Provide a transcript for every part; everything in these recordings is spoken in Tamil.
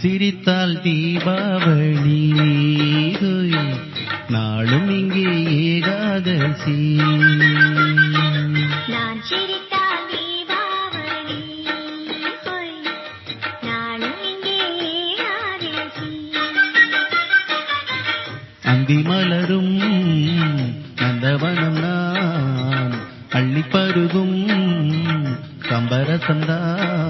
சிரித்தால் தீபாவளி நாளும் இங்கே ஏகாதசி நான் சிரித்தால் தீபாவளி நாளும் இங்கே ஏகாதசி. அந்தி மலரும் நந்தவனம் நான் அள்ளி பருகும் கம்பரசந்தான்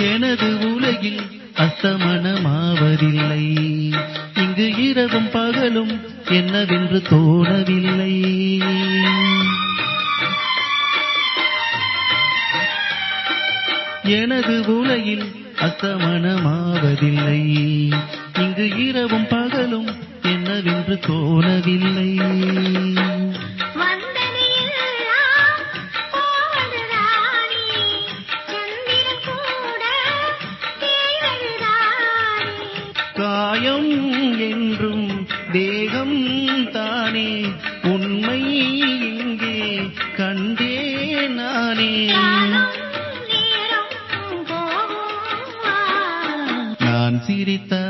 எனது உலகில் அஸ்தமனமாவதில்லை இங்கு இரவும் பகலும் என்னவென்று தோணவில்லை. எனது உலகில் அஸ்தமனமாவதில்லை இங்கு இரவும் பகலும் என்னவென்று தோணவில்லை. காயம் என்றும் தேகம் தானே. உண்மை இங்கே கண்டே நானே. நான் சிரித்தால்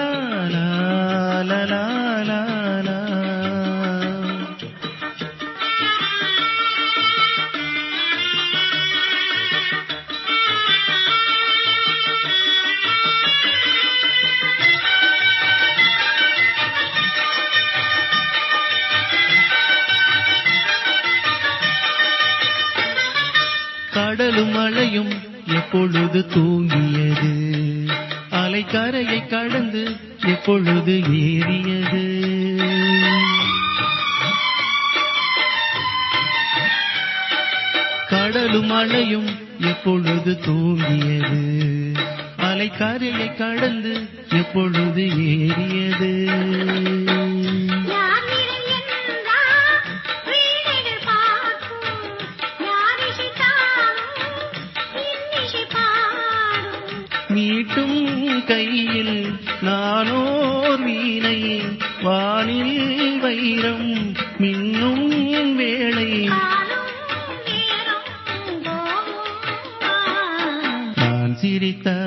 கடலும் அலையும் எப்பொழுது தூங்கியது? அலைக்கரையை கடந்து எப்பொழுது ஏறியது? கடலும் அலையும் எப்பொழுது தூங்கியது? அலைக்கரையை கடந்து எப்பொழுது ஏறியது? நீட்டும் கையில் நானோர் வீணை வானில் வைரம் மின்னும் வேளை. நான் சிரித்த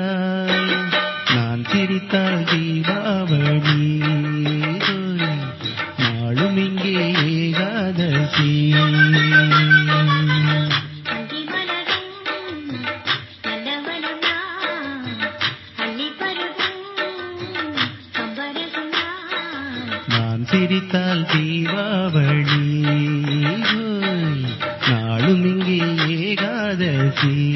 சிரித்தால் தீபாவளி. நாளும் இங்கே ஏகாதசி.